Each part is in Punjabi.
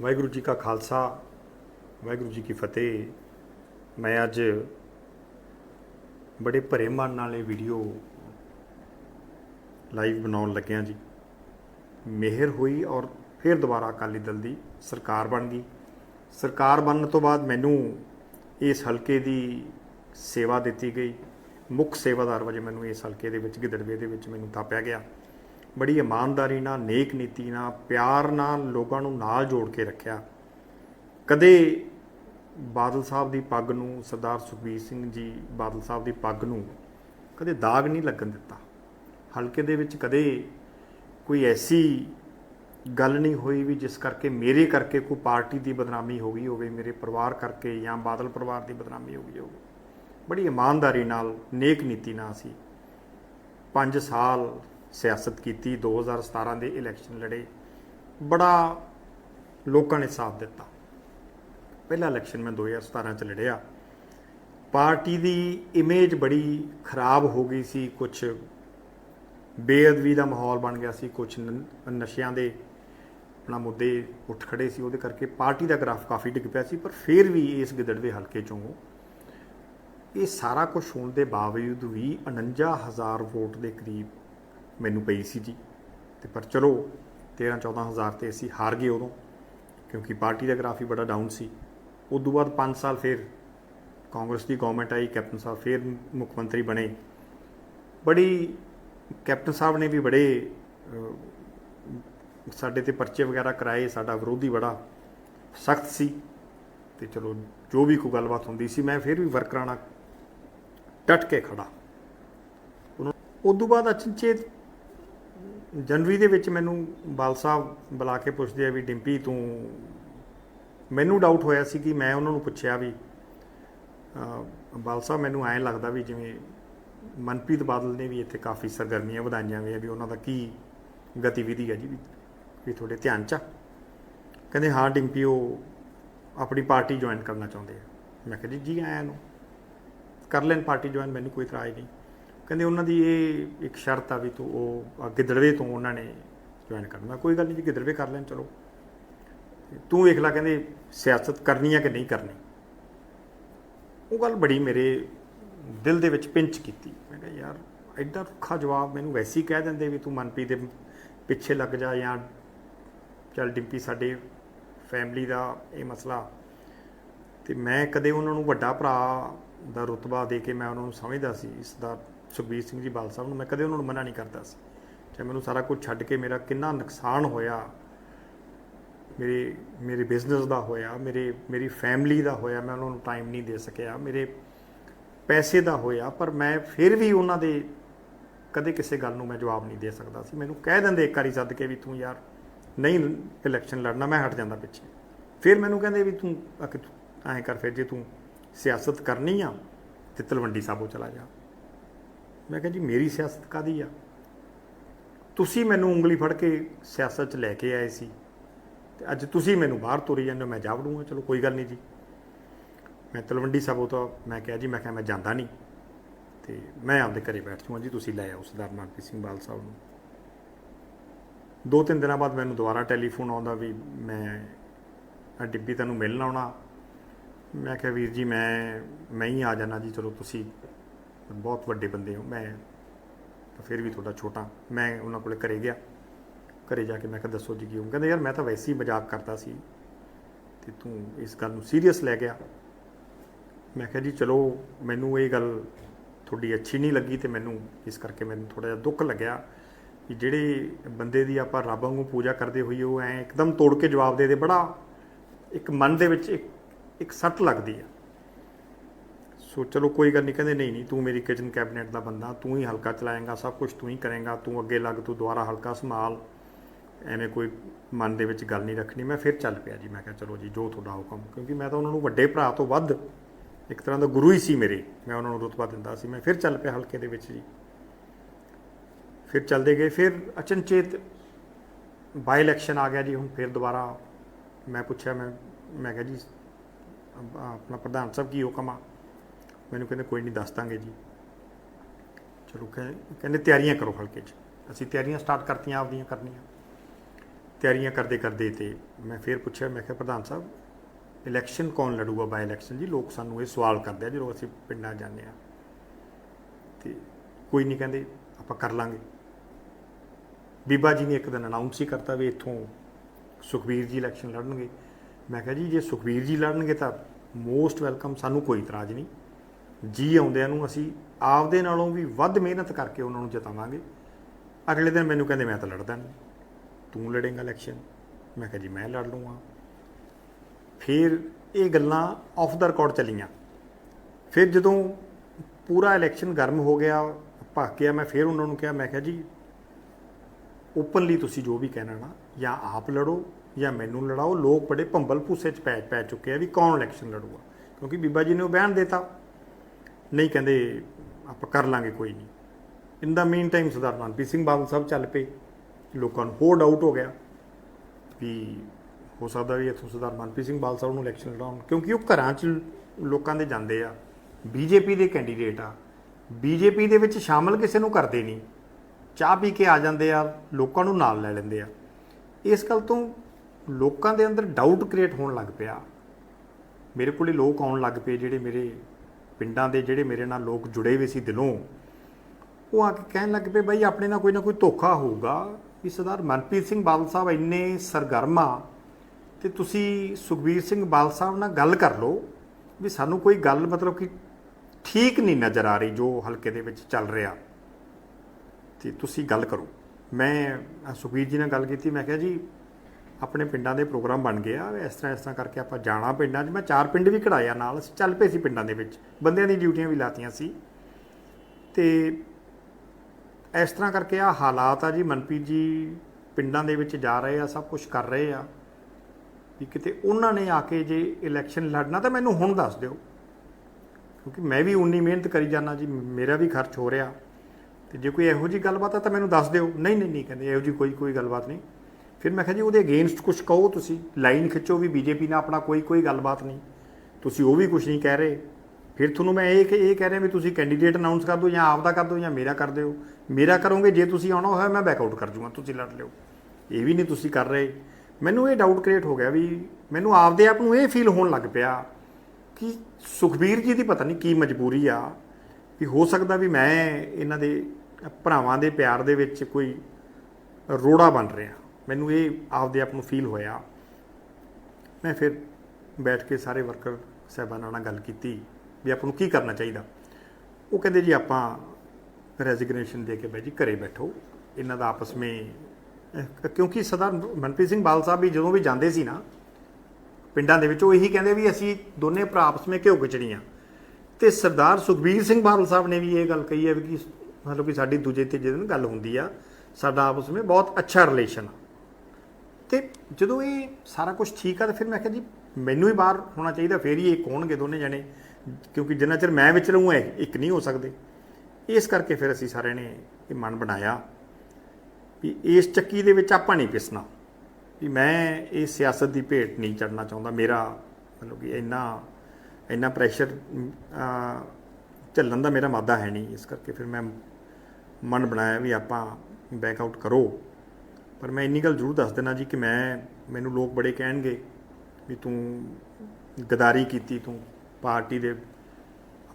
ਵਾਹਿਗੁਰੂ ਜੀ ਕਾ ਖਾਲਸਾ, ਵਾਹਿਗੁਰੂ ਜੀ ਕੀ ਫਤਿਹ। ਮੈਂ ਅੱਜ ਬੜੇ ਭਰੇ ਮਨ ਨਾਲ ਇਹ ਵੀਡੀਓ ਲਾਈਵ ਬਣਾਉਣ ਲੱਗਿਆ ਜੀ। ਮਿਹਰ ਹੋਈ ਔਰ ਫਿਰ ਦੁਬਾਰਾ ਅਕਾਲੀ ਦਲ ਦੀ ਸਰਕਾਰ ਬਣ ਗਈ। ਸਰਕਾਰ ਬਣਨ ਤੋਂ ਬਾਅਦ ਮੈਨੂੰ ਇਸ ਹਲਕੇ ਦੀ ਸੇਵਾ ਦਿੱਤੀ ਗਈ। ਮੁੱਖ ਸੇਵਾਦਾਰ ਵਜੇ ਮੈਨੂੰ ਇਸ ਹਲਕੇ ਦੇ ਵਿੱਚ ਗਿੱਦੜਵੇ ਦੇ ਵਿੱਚ ਮੈਨੂੰ ਥਾਪਿਆ ਗਿਆ। ਬੜੀ ਇਮਾਨਦਾਰੀ ਨਾਲ, ਨੇਕ ਨੀਤੀ ਨਾਲ, ਪਿਆਰ ਨਾਲ ਲੋਕਾਂ ਨੂੰ ਨਾਲ ਜੋੜ ਕੇ ਰੱਖਿਆ। ਕਦੇ ਬਾਦਲ ਸਾਹਿਬ ਦੀ ਪੱਗ ਨੂੰ ਸਰਦਾਰ ਸੁਖਬੀਰ ਸਿੰਘ ਜੀ ਬਾਦਲ ਸਾਹਿਬ ਦੀ ਪੱਗ ਨੂੰ ਕਦੇ ਦਾਗ ਨਹੀਂ ਲੱਗਣ ਦਿੱਤਾ। ਹਲਕੇ ਦੇ ਵਿੱਚ ਕਦੇ ਕੋਈ ਐਸੀ ਗੱਲ ਨਹੀਂ ਹੋਈ ਵੀ ਜਿਸ ਕਰਕੇ ਮੇਰੇ ਕਰਕੇ ਕੋਈ ਪਾਰਟੀ ਦੀ ਬਦਨਾਮੀ ਹੋ ਗਈ ਹੋਵੇ, ਮੇਰੇ ਪਰਿਵਾਰ ਕਰਕੇ ਜਾਂ ਬਾਦਲ ਪਰਿਵਾਰ ਦੀ ਬਦਨਾਮੀ ਹੋ ਗਈ ਹੋਵੇ। ਬੜੀ ਇਮਾਨਦਾਰੀ ਨਾਲ, ਨੇਕ ਨੀਤੀ ਨਾਲ ਸੀ 5 ਸਾਲ ਸਿਆਸਤ ਕੀਤੀ 2017 ਦੇ ਇਲੈਕਸ਼ਨ ਲੜੇ। ਬੜਾ ਲੋਕਾਂ ਨੇ ਸਾਥ ਦਿੱਤਾ। ਪਹਿਲਾ ਇਲੈਕਸ਼ਨ ਮੈਂ 2017 ਚ ਲੜਿਆ। ਪਾਰਟੀ ਦੀ ਇਮੇਜ ਬੜੀ ਖਰਾਬ ਹੋ ਗਈ ਸੀ। ਕੁਝ ਬੇਅਦਬੀ ਦਾ ਮਾਹੌਲ ਬਣ ਗਿਆ ਸੀ। ਕੁਝ ਨਸ਼ਿਆਂ ਦੇ ਆਪਣਾ ਮੁੱਦੇ ਉੱਠ ਖੜੇ ਸੀ। ਉਹਦੇ ਕਰਕੇ ਪਾਰਟੀ ਦਾ ਗ੍ਰਾਫ ਕਾਫੀ ਡਿੱਗ ਪਿਆ ਸੀ। ਪਰ ਫਿਰ ਵੀ ਇਸ ਗਿੱਦੜਵੇ ਹਲਕੇ ਚੋਂ ਇਹ ਸਾਰਾ ਕੁਝ ਹੋਣ ਦੇ ਬਾਵਜੂਦ ਵੀ 49000 ਵੋਟ ਦੇ ਕਰੀਬ ਮੈਨੂੰ ਪਈ ਸੀ ਜੀ। ਤੇ ਪਰ ਚਲੋ 13 14000 ਤੇ ਅਸੀਂ ਹਾਰ ਗਏ ਉਦੋਂ, ਕਿਉਂਕਿ ਪਾਰਟੀ ਦਾ ਗ੍ਰਾਫ ਹੀ ਬੜਾ ਡਾਊਨ ਸੀ। ਉਸ ਤੋਂ ਬਾਅਦ 5 ਸਾਲ ਫਿਰ ਕਾਂਗਰਸ ਦੀ ਗਵਰਨਮੈਂਟ ਆਈ, ਕੈਪਟਨ ਸਾਹਿਬ ਫਿਰ ਮੁੱਖ ਮੰਤਰੀ ਬਣੇ। ਬੜੀ, ਕੈਪਟਨ ਸਾਹਿਬ ਨੇ ਵੀ ਬੜੇ ਸਾਡੇ ਤੇ ਪਰਚੇ ਵਗੈਰਾ ਕਰਾਏ, ਸਾਡਾ ਵਿਰੋਧੀ ਬੜਾ ਸਖਤ ਸੀ। ਤੇ ਚਲੋ, ਜੋ ਵੀ ਕੋਈ ਗੱਲਬਾਤ ਹੁੰਦੀ ਸੀ, ਮੈਂ ਫਿਰ ਵੀ ਵਰਕਰਾਂ ਨਾਲ ਡਟ ਕੇ ਖੜਾ। ਉਸ ਤੋਂ ਬਾਅਦ ਅਚਨਚੇਤ ਜਨਵਰੀ ਦੇ ਵਿੱਚ ਮੈਨੂੰ ਬਾਲ ਸਾਹਿਬ ਬੁਲਾ ਕੇ ਪੁੱਛਦੇ ਆ ਵੀ ਡਿੰਪੀ ਤੂੰ, ਮੈਨੂੰ ਡਾਊਟ ਹੋਇਆ ਸੀ ਕਿ ਮੈਂ ਉਹਨਾਂ ਨੂੰ ਪੁੱਛਿਆ ਵੀ ਬਾਲ ਸਾਹਿਬ ਮੈਨੂੰ ਐਂ ਲੱਗਦਾ ਵੀ ਜਿਵੇਂ ਮਨਪ੍ਰੀਤ ਬਾਦਲ ਨੇ ਵੀ ਇੱਥੇ ਕਾਫੀ ਸਰਗਰਮੀਆਂ ਵਧਾਈਆਂ ਵੀ ਆ ਵੀ ਉਹਨਾਂ ਦਾ ਕੀ ਗਤੀਵਿਧੀ ਹੈ ਜੀ ਵੀ ਤੁਹਾਡੇ ਧਿਆਨ ਚ ਆ? ਕਹਿੰਦੇ ਹਾਂ ਡਿੰਪੀ, ਉਹ ਆਪਣੀ ਪਾਰਟੀ ਜੁਆਇਨ ਕਰਨਾ ਚਾਹੁੰਦੇ ਆ। ਮੈਂ ਕਿਹਾ ਜੀ ਜੀ ਆਇਆਂ ਨੂੰ। ਕਰ ਲੈਣ ਪਾਰਟੀ ਜੁਆਇਨ ਮੈਨੂੰ ਕੋਈ ਇਤਰਾਜ਼ ਨਹੀਂ। ਕਹਿੰਦੇ ਉਹਨਾਂ ਦੀ ਇਹ ਇੱਕ ਸ਼ਰਤ ਆ ਵੀ ਤੂੰ ਉਹ ਗਿੱਦੜਵੇ ਤੋਂ ਉਹਨਾਂ ਨੇ ਜੁਆਇਨ ਕਰਨਾ। ਕੋਈ ਗੱਲ ਨਹੀਂ ਜੀ ਗਿੱਦੜਵੇ ਕਰ ਲੈਣ, ਚਲੋ। ਤੂੰ ਵੇਖ ਲੈ, ਕਹਿੰਦੇ ਸਿਆਸਤ ਕਰਨੀ ਆ ਕਿ ਨਹੀਂ ਕਰਨੀ। ਉਹ ਗੱਲ ਬੜੀ ਮੇਰੇ ਦਿਲ ਦੇ ਵਿੱਚ ਪਿੰਚ ਕੀਤੀ। ਮੈਂ ਕਿਹਾ, ਯਾਰ, ਐਡਾ ਰੁੱਖਾ ਜਵਾਬ ਮੈਨੂੰ ਵੈਸੇ ਹੀ ਕਹਿ ਦਿੰਦੇ ਵੀ ਤੂੰ ਮਨਪ੍ਰੀਤ ਦੇ ਪਿੱਛੇ ਲੱਗ ਜਾ ਜਾਂ ਚੱਲ ਡਿੰਪੀ ਸਾਡੇ ਫੈਮਿਲੀ ਦਾ ਇਹ ਮਸਲਾ। ਤੇ ਮੈਂ ਕਦੇ ਉਹਨਾਂ ਨੂੰ ਵੱਡਾ ਭਰਾ ਦਾ ਰੁਤਬਾ ਦੇ ਕੇ ਮੈਂ ਉਹਨਾਂ ਨੂੰ ਸਮਝਦਾ ਸੀ, ਇਸ ਦਾ ਸੁਖਬੀਰ ਸਿੰਘ ਜੀ ਬਾਲ ਸਾਹਿਬ ਨੂੰ, ਮੈਂ ਕਦੇ ਉਹਨਾਂ ਨੂੰ ਮਨਾ ਨਹੀਂ ਕਰਦਾ ਸੀ। ਚਾਹੇ ਮੈਨੂੰ ਸਾਰਾ ਕੁਝ ਛੱਡ ਕੇ ਮੇਰਾ ਕਿੰਨਾ ਨੁਕਸਾਨ ਹੋਇਆ, ਮੇਰੇ ਮੇਰੇ ਬਿਜ਼ਨਸ ਦਾ ਹੋਇਆ, ਮੇਰੇ, ਮੇਰੀ ਫੈਮਿਲੀ ਦਾ ਹੋਇਆ, ਮੈਂ ਉਹਨਾਂ ਨੂੰ ਟਾਈਮ ਨਹੀਂ ਦੇ ਸਕਿਆ, ਮੇਰੇ ਪੈਸੇ ਦਾ ਹੋਇਆ, ਪਰ ਮੈਂ ਫਿਰ ਵੀ ਉਹਨਾਂ ਦੇ ਕਦੇ ਕਿਸੇ ਗੱਲ ਨੂੰ ਮੈਂ ਜਵਾਬ ਨਹੀਂ ਦੇ ਸਕਦਾ ਸੀ। ਮੈਨੂੰ ਕਹਿ ਦਿੰਦੇ ਇੱਕ ਵਾਰੀ ਸੱਦ ਕੇ ਵੀ ਤੂੰ ਯਾਰ ਨਹੀਂ ਇਲੈਕਸ਼ਨ ਲੜਨਾ, ਮੈਂ ਹਟ ਜਾਂਦਾ ਪਿੱਛੇ। ਫਿਰ ਮੈਨੂੰ ਕਹਿੰਦੇ ਵੀ ਤੂੰ ਐਂ ਕਰ, ਫਿਰ ਜੇ ਤੂੰ ਸਿਆਸਤ ਕਰਨੀ ਆ ਤੇ ਤਲਵੰਡੀ ਸਾਬੋ ਚਲਾ ਜਾ। ਮੈਂ ਕਿਹਾ ਜੀ, ਮੇਰੀ ਸਿਆਸਤ ਕਾਦੀ ਆ? ਤੁਸੀਂ ਮੈਨੂੰ ਉਂਗਲੀ ਫੜ ਕੇ ਸਿਆਸਤ 'ਚ ਲੈ ਕੇ ਆਏ ਸੀ। ਤੇ ਅੱਜ ਤੁਸੀਂ ਮੈਨੂੰ ਬਾਹਰ ਤੋਰੀ ਜਾਂਦੇ ਹੋ, ਮੈਂ ਜਾ ਵੜੂੰਗਾ। ਚਲੋ, ਕੋਈ ਗੱਲ ਨਹੀਂ ਜੀ। ਮੈਂ ਤਲਵੰਡੀ ਸਾਬੋ ਤੋਂ ਮੈਂ ਕਿਹਾ ਜੀ, ਮੈਂ ਕਿਹਾ ਮੈਂ ਜਾਂਦਾ ਨਹੀਂ। ਤੇ ਮੈਂ ਆਪਦੇ ਘਰੇ ਬੈਠ ਜਾਊਂਗਾ ਜੀ, ਤੁਸੀਂ ਲੈ ਆਓ ਸਰਦਾਰ ਮਨਪ੍ਰੀਤ ਸਿੰਘ ਬਾਲ ਸਾਹਿਬ ਨੂੰ। ਦੋ ਤਿੰਨ ਦਿਨਾਂ ਬਾਅਦ ਮੈਨੂੰ ਦੁਬਾਰਾ ਟੈਲੀਫੋਨ ਆਉਂਦਾ ਵੀ ਮੈਂ ਡਿੱਬੀ ਤੈਨੂੰ ਮਿਲਣ ਆਉਣਾ। ਮੈਂ ਕਿਹਾ, ਵੀਰ ਜੀ, ਮੈਂ ਮੈਂ ਹੀ ਆ ਜਾਣਾ ਜੀ, ਚਲੋ ਤੁਸੀਂ ਬਹੁਤ ਵੱਡੇ ਬੰਦੇ ਹੋ। ਮੈਂ ਤਾਂ ਫਿਰ ਵੀ ਤੁਹਾਡਾ ਛੋਟਾ। ਮੈਂ ਉਹਨਾਂ ਕੋਲੇ ਘਰੇ ਗਿਆ। ਘਰੇ ਜਾ ਕੇ ਮੈਂ ਕਿਹਾ, ਦੱਸੋ ਜੀ ਕੀ ਹੋਊ ਕਹਿੰਦੇ, ਯਾਰ, ਮੈਂ ਤਾਂ ਵੈਸੇ ਹੀ ਮਜ਼ਾਕ ਕਰਦਾ ਸੀ ਤੇ ਤੂੰ ਇਸ ਗੱਲ ਨੂੰ ਸੀਰੀਅਸ ਲੈ ਗਿਆ। ਮੈਂ ਕਿਹਾ, ਜੀ, ਚਲੋ, ਮੈਨੂੰ ਇਹ ਗੱਲ ਤੁਹਾਡੀ ਅੱਛੀ ਨਹੀਂ ਲੱਗੀ ਤੇ ਮੈਨੂੰ ਇਸ ਕਰਕੇ ਮੈਨੂੰ ਥੋੜਾ ਜਿਹਾ ਦੁੱਖ ਲੱਗਿਆ ਕਿ ਜਿਹੜੇ ਬੰਦੇ ਦੀ ਆਪਾਂ ਰੱਬ ਵਾਂਗੂ ਪੂਜਾ ਕਰਦੇ ਹੋਈਏ, ਉਹ ਐ ਇੱਕਦਮ ਤੋੜ ਕੇ ਜਵਾਬ ਦੇ ਦੇ। ਬੜਾ ਇੱਕ ਮਨ ਦੇ ਵਿੱਚ ਇੱਕ ਇੱਕ ਸੱਟ ਲੱਗਦੀ ਆ। ਸੋ ਚਲੋ ਕੋਈ ਗੱਲ ਨਹੀਂ, ਕਹਿੰਦੇ ਨਹੀਂ ਨਹੀਂ, ਤੂੰ ਮੇਰੀ ਕਿਚਨ ਕੈਬਨਿਟ ਦਾ ਬੰਦਾ, ਤੂੰ ਹੀ ਹਲਕਾ ਚਲਾਏਂਗਾ, ਸਭ ਕੁਝ ਤੂੰ ਹੀ ਕਰੇਂਗਾ, ਤੂੰ ਅੱਗੇ ਲੱਗ, ਤੂੰ ਦੁਬਾਰਾ ਹਲਕਾ ਸੰਭਾਲ। ਐਵੇਂ ਕੋਈ ਮਨ ਦੇ ਵਿੱਚ ਗੱਲ ਨਹੀਂ ਰੱਖਣੀ, ਮੈਂ ਫਿਰ ਚੱਲ ਪਿਆ ਜੀ, ਮੈਂ ਕਿਹਾ ਚਲੋ ਜੀ, ਜੋ ਤੁਹਾਡਾ ਹੁਕਮ, ਕਿਉਂਕਿ ਮੈਂ ਤਾਂ ਉਹਨਾਂ ਨੂੰ ਵੱਡੇ ਭਰਾ ਤੋਂ ਵੱਧ ਇੱਕ ਤਰ੍ਹਾਂ ਦਾ ਗੁਰੂ ਹੀ ਸੀ ਮੇਰੇ, ਮੈਂ ਉਹਨਾਂ ਨੂੰ ਰੁਤਬਾ ਦਿੰਦਾ ਸੀ, ਮੈਂ ਫਿਰ ਚੱਲ ਪਿਆ ਹਲਕੇ ਦੇ ਵਿੱਚ ਜੀ। ਫਿਰ ਚੱਲਦੇ ਗਏ, ਫਿਰ ਅਚਨਚੇਤ ਬਾਈ ਇਲੈਕਸ਼ਨ ਆ ਗਿਆ ਜੀ, ਹੁਣ ਫਿਰ ਦੁਬਾਰਾ ਮੈਂ ਪੁੱਛਿਆ, ਮੈਂ ਮੈਂ ਕਿਹਾ ਜੀ ਆਪਣਾ ਪ੍ਰਧਾਨ ਸਾਹਿਬ ਕੀ ਹੁਕਮ ਆ? ਮੈਨੂੰ ਕਹਿੰਦੇ ਕੋਈ ਨਹੀਂ ਦੱਸ ਦਾਂਗੇ ਜੀ। ਚਲੋ ਕਹਿ- ਕਹਿੰਦੇ ਤਿਆਰੀਆਂ ਕਰੋ ਹਲਕੇ 'ਚ। ਅਸੀਂ ਤਿਆਰੀਆਂ ਸਟਾਰਟ ਕਰਤੀਆਂ ਆਪਦੀਆਂ ਕਰਨੀਆਂ। ਤਿਆਰੀਆਂ ਕਰਦੇ ਕਰਦੇ ਤੇ ਮੈਂ ਫਿਰ ਪੁੱਛਿਆ, ਮੈਂ ਕਿਹਾ ਪ੍ਰਧਾਨ ਸਾਹਿਬ ਇਲੈਕਸ਼ਨ ਕੌਣ ਲੜੂਗਾ ਬਾਈ ਇਲੈਕਸ਼ਨ ਜੀ ਲੋਕ ਸਾਨੂੰ ਇਹ ਸਵਾਲ ਕਰਦੇ ਆ, ਜਦੋਂ ਅਸੀਂ ਪਿੰਡਾਂ ਜਾਂਦੇ ਆ। ਤੇ ਕੋਈ ਨਹੀਂ ਕਹਿੰਦੇ, ਆਪਾਂ ਕਰ ਲਾਂਗੇ। ਬੀਬਾ ਜੀ ਨੇ ਇੱਕ ਦਿਨ ਅਨਾਉਂਸ ਹੀ ਕਰਤਾ ਵੀ ਇੱਥੋਂ ਸੁਖਬੀਰ ਜੀ ਇਲੈਕਸ਼ਨ ਲੜਨਗੇ। ਮੈਂ ਕਿਹਾ ਜੀ, ਜੇ ਸੁਖਬੀਰ ਜੀ ਲੜਨਗੇ ਤਾਂ ਮੋਸਟ ਵੈਲਕਮ ਸਾਨੂੰ ਕੋਈ ਇਤਰਾਜ਼ ਨਹੀਂ। ਜੀ ਆਉਂਦਿਆਂ ਨੂੰ ਅਸੀਂ ਆਪਦੇ ਨਾਲੋਂ ਵੀ ਵੱਧ ਮਿਹਨਤ ਕਰਕੇ ਉਹਨਾਂ ਨੂੰ ਜਿਤਾਵਾਂਗੇ। ਅਗਲੇ ਦਿਨ ਮੈਨੂੰ ਕਹਿੰਦੇ, ਮੈਂ ਤਾਂ ਲੜਦਾ ਨਹੀਂ। ਤੂੰ ਲੜੇਂਗਾ ਇਲੈਕਸ਼ਨ ਮੈਂ ਕਿਹਾ, ਜੀ, ਮੈਂ ਲੜ ਲੂੰਗਾ ਫਿਰ ਇਹ ਗੱਲਾਂ ਆਫ ਦਾ ਰਿਕਾਰਡ ਚੱਲੀਆਂ। ਫਿਰ ਜਦੋਂ ਪੂਰਾ ਇਲੈਕਸ਼ਨ ਗਰਮ ਹੋ ਗਿਆ ਭੱਕ ਗਿਆ ਮੈਂ ਫਿਰ ਉਹਨਾਂ ਨੂੰ ਕਿਹਾ, ਮੈਂ ਕਿਹਾ, ਜੀ ਓਪਨਲੀ ਤੁਸੀਂ ਜੋ ਵੀ ਕਹਿਣਾ ਨਾ, ਜਾਂ ਆਪ ਲੜੋ ਜਾਂ ਮੈਨੂੰ ਲੜਾਓ। ਲੋਕ ਬੜੇ ਭੰਬਲ ਭੂਸੇ ਚ ਪੈ ਪੈ ਚੁੱਕੇ ਆ ਵੀ ਕੌਣ ਇਲੈਕਸ਼ਨ ਲੜੂਗਾ? ਕਿਉਂਕਿ ਬੀਬਾ ਜੀ ਨੇ ਉਹ ਬਿਆਨ ਦਿੱਤਾ। ਨਹੀਂ ਕਹਿੰਦੇ ਆਪਾਂ ਕਰ ਲਾਂਗੇ ਕੋਈ ਨਹੀਂ। In the meantime Sardar Manpreet Singh Badal ਸਾਹਿਬ ਚੱਲ ਪਏ। ਲੋਕਾਂ ਨੂੰ ਹੋਰ ਡਾਊਟ ਹੋ ਗਿਆ ਵੀ ਹੋ ਸਕਦਾ ਵੀ ਇੱਥੋਂ ਸਰਦਾਰ ਮਨਪ੍ਰੀਤ ਸਿੰਘ ਬਾਦਲ ਸਾਹਿਬ ਨੂੰ ਇਲੈਕਸ਼ਨ ਲੜਾਉਣ। ਕਿਉਂਕਿ ਉਹ ਘਰਾਂ 'ਚ ਲੋਕਾਂ ਦੇ ਜਾਂਦੇ ਆ। ਬੀਜੇਪੀ ਦੇ ਕੈਂਡੀਡੇਟ ਆ। ਬੀਜੇਪੀ ਦੇ ਵਿੱਚ ਸ਼ਾਮਲ ਕਿਸੇ ਨੂੰ ਕਰਦੇ ਨਹੀਂ। ਚਾਹ ਪੀ ਕੇ ਆ ਜਾਂਦੇ ਆ, ਲੋਕਾਂ ਨੂੰ ਨਾਲ ਲੈ ਲੈਂਦੇ ਆ। ਇਸ ਗੱਲ ਤੋਂ ਲੋਕਾਂ ਦੇ ਅੰਦਰ ਡਾਊਟ ਕ੍ਰੀਏਟ ਹੋਣ ਲੱਗ ਪਿਆ। ਮੇਰੇ ਕੋਲੇ ਲੋਕ ਆਉਣ ਲੱਗ ਪਏ ਜਿਹੜੇ ਮੇਰੇ ਪਿੰਡਾਂ ਦੇ ਜਿਹੜੇ ਮੇਰੇ ਨਾਲ ਲੋਕ ਜੁੜੇ ਵੀ ਸੀ ਦਿਲੋਂ, ਉਹ ਆ ਕੇ ਕਹਿਣ ਲੱਗ ਪਏ, ਬਈ ਆਪਣੇ ਨਾਲ ਕੋਈ ਨਾ ਕੋਈ ਧੋਖਾ ਹੋਊਗਾ। ਵੀ ਸਰਦਾਰ ਮਨਪ੍ਰੀਤ ਸਿੰਘ ਬਾਦਲ ਸਾਹਿਬ ਇੰਨੇ ਸਰਗਰਮ ਆ, ਤੇ ਤੁਸੀਂ ਸੁਖਬੀਰ ਸਿੰਘ ਬਾਦਲ ਸਾਹਿਬ ਨਾਲ ਗੱਲ ਕਰ ਲਓ ਵੀ ਸਾਨੂੰ ਕੋਈ ਗੱਲ ਮਤਲਬ ਕਿ ਠੀਕ ਨਹੀਂ ਨਜ਼ਰ ਆ ਰਹੀ ਜੋ ਹਲਕੇ ਦੇ ਵਿੱਚ ਚੱਲ ਰਿਹਾ। ਤੇ ਤੁਸੀਂ ਗੱਲ ਕਰੋ। ਮੈਂ ਸੁਖਬੀਰ ਜੀ ਨਾਲ ਗੱਲ ਕੀਤੀ, ਮੈਂ ਕਿਹਾ ਜੀ ਆਪਣੇ ਪਿੰਡਾਂ ਦੇ ਪ੍ਰੋਗਰਾਮ ਬਣ ਗਏ ਆ ਇਸ ਤਰ੍ਹਾਂ ਇਸ ਤਰ੍ਹਾਂ ਕਰਕੇ ਆਪਾਂ ਜਾਣਾ ਪਿੰਡਾਂ 'ਚ। ਮੈਂ ਚਾਰ ਪਿੰਡ ਵੀ ਕਢਾਇਆ ਨਾਲ ਅਸੀਂ ਚੱਲ ਪਏ ਸੀ ਪਿੰਡਾਂ ਦੇ ਵਿੱਚ। ਬੰਦਿਆਂ ਦੀ ਡਿਊਟੀਆਂ ਵੀ ਲਾਤੀਆਂ ਸੀ। ਤੇ ਇਸ ਤਰ੍ਹਾਂ ਕਰਕੇ ਆ ਹਾਲਾਤ ਆ ਜੀ। ਮਨਪ੍ਰੀਤ ਜੀ ਪਿੰਡਾਂ ਦੇ ਵਿੱਚ ਜਾ ਰਹੇ ਆ, ਸਭ ਕੁਝ ਕਰ ਰਹੇ ਆ। ਵੀ ਕਿਤੇ ਉਹਨਾਂ ਨੇ ਆ ਕੇ ਜੇ ਇਲੈਕਸ਼ਨ ਲੜਨਾ ਤਾਂ ਮੈਨੂੰ ਹੁਣ ਦੱਸ ਦਿਓ। ਕਿਉਂਕਿ ਮੈਂ ਵੀ ਉਨੀ ਮਿਹਨਤ ਕਰੀ ਜਾਂਦਾ ਜੀ ਮੇਰਾ ਵੀ ਖਰਚ ਹੋ ਰਿਹਾ। ਤੇ ਜੇ ਕੋਈ ਇਹੋ ਜੀ ਗੱਲਬਾਤ ਆ ਤਾਂ ਮੈਨੂੰ ਦੱਸ ਦਿਓ। ਨਹੀਂ ਨਹੀਂ ਨਹੀਂ ਕਹਿੰਦੇ ਇਹੋ ਜੀ ਕੋਈ ਕੋਈ ਗੱਲਬਾਤ ਨਹੀਂ। ਫਿਰ ਮੈਂ ਕਿਹਾ ਜੀ ਉਹਦੇ ਅਗੇਂਸਟ ਕੁਝ ਕਹੋ ਤੁਸੀਂ ਲਾਈਨ ਖਿੱਚੋ ਵੀ ਬੀਜੇਪੀ ਨਾਲ ਆਪਣਾ ਕੋਈ ਕੋਈ ਗੱਲਬਾਤ ਨਹੀਂ। ਤੁਸੀਂ ਉਹ ਵੀ ਕੁਝ ਨਹੀਂ ਕਹਿ ਰਹੇ। ਫਿਰ ਤੁਹਾਨੂੰ ਮੈਂ ਇਹ ਇਹ ਕਹਿ ਰਿਹਾ ਵੀ ਤੁਸੀਂ ਕੈਂਡੀਡੇਟ ਅਨਾਉਂਸ ਕਰ ਦਿਓ ਜਾਂ ਆਪ ਦਾ ਕਰ ਦਿਓ ਜਾਂ ਮੇਰਾ ਕਰ ਦਿਓ। ਮੇਰਾ ਕਰੋਗੇ, ਜੇ ਤੁਸੀਂ ਆਉਣਾ ਹੋਇਆ ਮੈਂ ਬੈਕ ਆਊਟ ਕਰ ਜੂਗਾ ਤੁਸੀਂ ਲੜ ਲਿਓ। ਇਹ ਵੀ ਨਹੀਂ ਤੁਸੀਂ ਕਰ ਰਹੇ। ਮੈਨੂੰ ਇਹ ਡਾਊਟ ਕ੍ਰੀਏਟ ਹੋ ਗਿਆ ਵੀ ਮੈਨੂੰ ਆਪਦੇ ਆਪ ਨੂੰ ਇਹ ਫੀਲ ਹੋਣ ਲੱਗ ਪਿਆ ਕਿ ਸੁਖਬੀਰ ਜੀ ਦੀ ਪਤਾ ਨਹੀਂ ਕੀ ਮਜਬੂਰੀ ਆ, ਵੀ ਹੋ ਸਕਦਾ ਵੀ ਮੈਂ ਇਹਨਾਂ ਦੇ ਭਰਾਵਾਂ ਦੇ ਪਿਆਰ ਦੇ ਵਿੱਚ ਕੋਈ ਰੋੜਾ ਬਣ ਰਿਹਾ। ਮੈਨੂੰ ਇਹ ਆਪਦੇ ਆਪ ਨੂੰ ਫੀਲ ਹੋਇਆ। ਮੈਂ ਫਿਰ ਬੈਠ ਕੇ ਸਾਰੇ ਵਰਕਰ ਸਾਹਿਬਾਨਾਂ ਨਾਲ ਗੱਲ ਕੀਤੀ ਵੀ ਆਪਾਂ ਨੂੰ ਕੀ ਕਰਨਾ ਚਾਹੀਦਾ। ਉਹ ਕਹਿੰਦੇ ਜੀ ਆਪਾਂ ਰੈਜ਼ਿਗਨੇਸ਼ਨ ਦੇ ਕੇ ਬਾਈ ਜੀ, ਘਰੇ ਬੈਠੋ। ਇਹਨਾਂ ਦਾ ਆਪਸ ਵਿੱਚ ਕਿਉਂਕਿ ਸਰਦਾਰ ਮਨਪ੍ਰੀਤ ਸਿੰਘ ਬਾਲ ਸਾਹਿਬ ਵੀ ਜਦੋਂ ਵੀ ਜਾਂਦੇ ਸੀ ਨਾ, ਪਿੰਡਾਂ ਦੇ ਵਿੱਚ ਉਹ ਇਹੀ ਕਹਿੰਦੇ ਵੀ ਅਸੀਂ ਦੋਨੇ ਭਰਾ ਆਪਸ ਵਿੱਚ ਘਿਓ ਖਿਚੜੀਆਂ ਤੇ ਸਰਦਾਰ ਸੁਖਬੀਰ ਸਿੰਘ ਬਾਦਲ ਸਾਹਿਬ ਨੇ ਵੀ ਇਹ ਗੱਲ ਕਹੀ ਹੈ ਵੀ ਕਿ ਮਤਲਬ ਕਿ ਸਾਡੀ ਦੂਜੇ ਤੀਜੇ ਦਿਨ ਗੱਲ ਹੁੰਦੀ ਆ। ਸਾਡਾ ਆਪਸ ਵਿੱਚ ਬਹੁਤ ਅੱਛਾ ਰਿਲੇਸ਼ਨ ਆ। ਤੇ ਜਦੋਂ ਇਹ ਸਾਰਾ ਕੁਝ ਠੀਕ ਆ ਤਾਂ ਫਿਰ ਮੈਂ ਕਿਹਾ ਜੀ, ਮੈਨੂੰ ਹੀ ਬਾਹਰ ਹੋਣਾ ਚਾਹੀਦਾ, ਫੇਰ ਹੀ ਇਹ ਹੋਣਗੇ ਦੋਨੇ ਜਣੇ। ਕਿਉਂਕਿ ਜਿੰਨਾ ਚਿਰ ਮੈਂ ਵਿੱਚ ਰਹੂੰ, ਇਹ ਇੱਕ ਨਹੀਂ ਹੋ ਸਕਦੇ। ਇਸ ਕਰਕੇ ਫਿਰ ਅਸੀਂ ਸਾਰਿਆਂ ਨੇ ਇਹ ਮਨ ਬਣਾਇਆ ਵੀ ਇਸ ਚੱਕੀ ਦੇ ਵਿੱਚ ਆਪਾਂ ਨਹੀਂ ਪਿਸਣਾ। ਵੀ ਮੈਂ ਇਹ ਸਿਆਸਤ ਦੀ ਭੇਟ ਨਹੀਂ ਚੜਨਾ ਚਾਹੁੰਦਾ। ਮੇਰਾ ਮਤਲਬ ਕਿ ਇੰਨਾ ਇੰਨਾ ਪ੍ਰੈਸ਼ਰ ਝੱਲਣ ਦਾ ਮੇਰਾ ਮਾਦਾ ਹੈ ਨਹੀਂ। ਇਸ ਕਰਕੇ ਫਿਰ ਮੈਂ ਮਨ ਬਣਾਇਆ ਵੀ ਆਪਾਂ ਬੈਕ ਆਊਟ ਕਰੋ। ਪਰ ਮੈਂ ਇੰਨੀ ਗੱਲ ਜ਼ਰੂਰ ਦੱਸ ਦੇਣਾ ਜੀ ਕਿ ਮੈਂ, ਮੈਨੂੰ ਲੋਕ ਬੜੇ ਕਹਿਣਗੇ ਵੀ ਤੂੰ ਗਦਾਰੀ ਕੀਤੀ, ਤੂੰ ਪਾਰਟੀ ਦੇ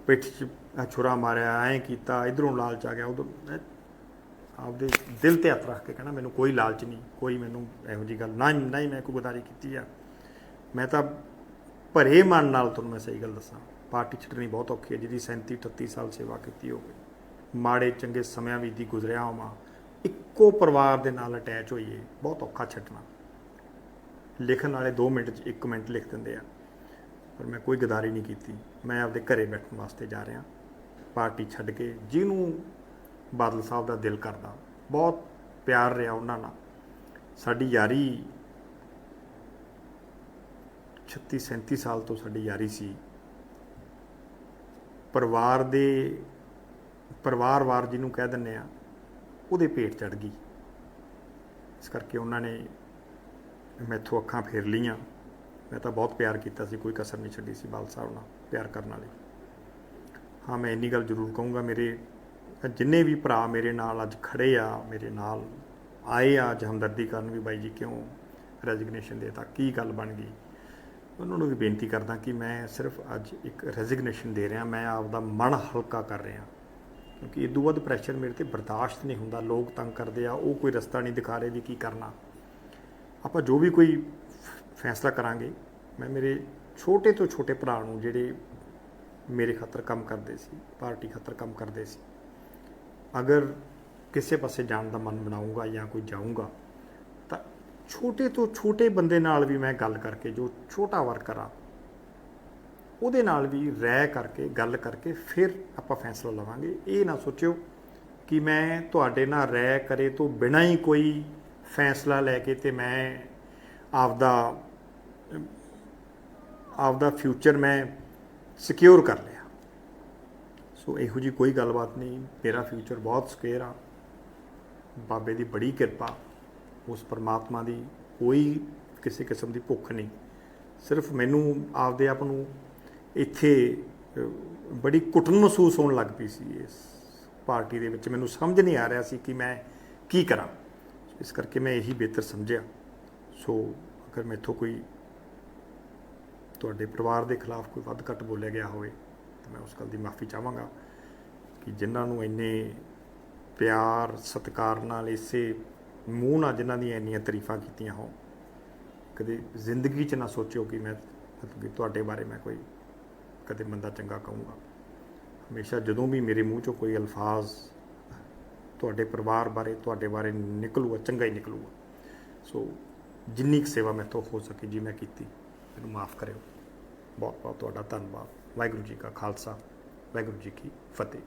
ਪਿੱਠ 'ਚ ਛੁਰਾ ਮਾਰਿਆ, ਐਂ ਕੀਤਾ, ਇਧਰੋਂ ਲਾਲਚ ਆ ਗਿਆ ਉਧਰ ਆਪਦੇ ਦਿਲ ਤੇ ਹੱਥ ਰੱਖ ਕੇ ਕਹਿਣਾ, ਮੈਨੂੰ ਕੋਈ ਲਾਲਚ ਨਹੀਂ, ਕੋਈ ਮੈਨੂੰ ਇਹੋ ਜੀ ਗੱਲ, ਨਾ ਨਾ ਹੀ ਮੈਂ ਕੋਈ ਗਦਾਰੀ ਕੀਤੀ ਆ। ਮੈਂ ਤਾਂ ਭਰੇ ਮਨ ਨਾਲ ਤੁਹਾਨੂੰ ਮੈਂ ਸਹੀ ਗੱਲ ਦੱਸਾਂ, ਪਾਰਟੀ ਛੱਡਣੀ ਬਹੁਤ ਔਖੀ ਹੈ, ਜਿਹਦੀ 37 38 ਸਾਲ ਸੇਵਾ ਕੀਤੀ ਹੋਵੇ, ਮਾੜੇ ਚੰਗੇ ਸਮਿਆਂ ਵਿੱਚ ਦੀ ਗੁਜ਼ਰਿਆ ਹੋਵਾਂ ਇੱਕੋ ਪਰਿਵਾਰ ਦੇ ਨਾਲ ਅਟੈਚ ਹੋਈਏ, ਬਹੁਤ ਔਖਾ ਛੱਡਣਾ। ਲਿਖਣ ਵਾਲੇ 2 ਮਿੰਟ 'ਚ 1 ਮਿੰਟ ਲਿਖ ਦਿੰਦੇ ਆ। ਪਰ ਮੈਂ ਕੋਈ ਗਦਾਰੀ ਨਹੀਂ ਕੀਤੀ। ਮੈਂ ਆਪਦੇ ਘਰੇ ਬੈਠਣ ਵਾਸਤੇ ਜਾ ਰਿਹਾ। ਪਾਰਟੀ ਛੱਡ ਕੇ ਜਿਹਨੂੰ ਬਾਦਲ ਸਾਹਿਬ ਦਾ ਦਿਲ ਕਰਦਾ। ਬਹੁਤ ਪਿਆਰ ਰਿਹਾ ਉਹਨਾਂ ਨਾਲ। ਸਾਡੀ ਯਾਰੀ 36 37 ਸਾਲ ਤੋਂ ਸਾਡੀ ਯਾਰੀ ਸੀ। ਪਰਿਵਾਰ ਦੇ ਪਰਿਵਾਰਵਾਰ ਜਿਹਨੂੰ ਕਹਿ ਦਿੰਨੇ ਆ ਉਹਦੇ ਪੇਟ ਚੜ ਗਈ। ਇਸ ਕਰਕੇ ਉਹਨਾਂ ਨੇ ਮੈਥੋਂ ਅੱਖਾਂ ਫੇਰ ਲੀਆਂ ਮੈਂ ਤਾਂ ਬਹੁਤ ਪਿਆਰ ਕੀਤਾ ਸੀ, ਕੋਈ ਕਸਰ ਨਹੀਂ ਛੱਡੀ ਸੀ ਬਾਲ ਸਾਹਿਬ ਨਾਲ, ਪਿਆਰ ਕਰਨ ਵਾਲੇ। ਹਾਂ, ਮੈਂ ਇੰਨੀ ਗੱਲ ਜ਼ਰੂਰ ਕਹੂੰਗਾ, ਮੇਰੇ ਜਿੰਨੇ ਵੀ ਭਰਾ ਮੇਰੇ ਨਾਲ ਅੱਜ ਖੜੇ ਆ, ਮੇਰੇ ਨਾਲ ਆਏ ਆ ਅੱਜ ਹਮਦਰਦੀ ਕਰਨ ਵੀ ਬਾਈ ਜੀ ਕਿਉਂ ਰੈਜ਼ਿਗਨੇਸ਼ਨ ਦੇਤਾ, ਕੀ ਗੱਲ ਬਣ ਗਈ? ਉਹਨਾਂ ਨੂੰ ਵੀ ਬੇਨਤੀ ਕਰਦਾ ਕਿ ਮੈਂ ਸਿਰਫ ਅੱਜ ਇੱਕ ਰੈਜ਼ਿਗਨੇਸ਼ਨ ਦੇ ਰਿਹਾ, ਮੈਂ ਆਪਦਾ ਮਨ ਹਲਕਾ ਕਰ ਰਿਹਾ। ਕਿਉਂਕਿ ਇਦੋਂ ਵੱਧ ਪ੍ਰੈਸ਼ਰ ਮੇਰੇ ਤੇ ਬਰਦਾਸ਼ਤ ਨਹੀਂ ਹੁੰਦਾ, ਲੋਕ ਤੰਗ ਕਰਦੇ ਆ, ਉਹ ਕੋਈ ਰਸਤਾ ਨਹੀਂ ਦਿਖਾ ਰਹੇ ਵੀ ਕੀ ਕਰਨਾ। ਆਪਾਂ ਜੋ ਵੀ ਕੋਈ ਫ- ਫੈਸਲਾ ਕਰਾਂਗੇ, ਮੈਂ ਮੇਰੇ ਛੋਟੇ ਤੋਂ ਛੋਟੇ ਭਰਾ ਨੂੰ ਜਿਹੜੇ ਮੇਰੇ ਖਾਤਰ ਕੰਮ ਕਰਦੇ ਸੀ, ਪਾਰਟੀ ਖਾਤਰ ਕੰਮ ਕਰਦੇ ਸੀ, ਅਗਰ ਕਿਸੇ ਪਾਸੇ ਜਾਣ ਦਾ ਮਨ ਬਣਾਊਗਾ ਜਾਂ ਕੋਈ ਜਾਊਂਗਾ, ਤਾਂ ਛੋਟੇ ਤੋਂ ਛੋਟੇ ਬੰਦੇ ਨਾਲ ਵੀ ਮੈਂ ਗੱਲ ਕਰਕੇ ਜੋ ਛੋਟਾ ਵਰਕਰ ਆ ਉਹਦੇ ਨਾਲ ਵੀ ਰਹਿ ਕਰਕੇ, ਗੱਲ ਕਰਕੇ ਫਿਰ ਆਪਾਂ ਫੈਸਲਾ ਲਵਾਂਗੇ। ਇਹ ਨਾ ਸੋਚਿਓ ਕਿ ਮੈਂ ਤੁਹਾਡੇ ਨਾਲ ਰਹਿ ਕਰੇ ਤੋਂ ਬਿਨਾਂ ਹੀ ਕੋਈ ਫੈਸਲਾ ਲੈ ਕੇ ਤੇ ਮੈਂ ਆਪਦਾ ਆਪਦਾ ਫਿਊਚਰ ਮੈਂ ਸਿਕਿਉਰ ਕਰ ਲਿਆ। ਸੋ ਇਹੋ ਜੀ ਕੋਈ ਗੱਲਬਾਤ ਨਹੀਂ। ਮੇਰਾ ਫਿਊਚਰ ਬਹੁਤ ਸਿਕਿਉਰ ਆ। ਬਾਬੇ ਦੀ ਬੜੀ ਕਿਰਪਾ। ਉਸ ਪਰਮਾਤਮਾ ਦੀ ਕੋਈ ਕਿਸੇ ਕਿਸਮ ਦੀ ਭੁੱਖ ਨਹੀਂ। ਸਿਰਫ ਮੈਨੂੰ ਆਪਦੇ ਆਪ ਨੂੰ ਇੱਥੇ ਬੜੀ ਘੁਟਨ ਮਹਿਸੂਸ ਹੋਣ ਲੱਗ ਪਈ ਸੀ ਇਸ ਪਾਰਟੀ ਦੇ ਵਿੱਚ। ਮੈਨੂੰ ਸਮਝ ਨਹੀਂ ਆ ਰਿਹਾ ਸੀ ਕਿ ਮੈਂ ਕੀ ਕਰਾਂ। ਇਸ ਕਰਕੇ ਮੈਂ ਇਹੀ ਬਿਹਤਰ ਸਮਝਿਆ। ਸੋ, ਅਗਰ ਮੈਥੋਂ ਕੋਈ ਤੁਹਾਡੇ ਪਰਿਵਾਰ ਦੇ ਖਿਲਾਫ ਕੋਈ ਵੱਧ ਘੱਟ ਬੋਲਿਆ ਗਿਆ ਹੋਵੇ, ਤਾਂ ਮੈਂ ਉਸ ਗੱਲ ਦੀ ਮਾਫੀ ਚਾਹਾਂਗਾ ਕਿ ਜਿਨ੍ਹਾਂ ਨੂੰ ਇੰਨੇ ਪਿਆਰ, ਸਤਿਕਾਰ ਨਾਲ ਇਸੇ ਮੂੰਹ ਨਾਲ ਜਿਨ੍ਹਾਂ ਦੀਆਂ ਇੰਨੀਆਂ ਤਾਰੀਫਾਂ ਕੀਤੀਆਂ ਹੋ ਕਦੇ ਜ਼ਿੰਦਗੀ 'ਚ ਨਾ ਸੋਚਿਓ ਕਿ ਮੈਂ, ਮਤਲਬ ਕਿ ਤੁਹਾਡੇ ਬਾਰੇ ਮੈਂ ਕੋਈ ਕਦੇ ਬੰਦਾ ਚੰਗਾ ਕਹੂੰਗਾ। ਹਮੇਸ਼ਾ ਜਦੋਂ ਵੀ ਮੇਰੇ ਮੂੰਹ 'ਚੋਂ ਕੋਈ ਅਲਫਾਜ਼ ਤੁਹਾਡੇ ਪਰਿਵਾਰ ਬਾਰੇ, ਤੁਹਾਡੇ ਬਾਰੇ ਨਿਕਲੂਗਾ, ਚੰਗਾ ਹੀ ਨਿਕਲੂਗਾ। ਸੋ ਜਿੰਨੀ ਕੁ ਸੇਵਾ ਮੈਥੋਂ ਹੋ ਸਕੀ ਜੀ ਮੈਂ ਕੀਤੀ, ਮੈਨੂੰ ਮਾਫ ਕਰਿਓ। ਬਹੁਤ ਬਹੁਤ ਤੁਹਾਡਾ ਧੰਨਵਾਦ। ਵਾਹਿਗੁਰੂ ਜੀ ਕਾ ਖਾਲਸਾ, ਵਾਹਿਗੁਰੂ ਜੀ ਕੀ ਫਤਿਹ।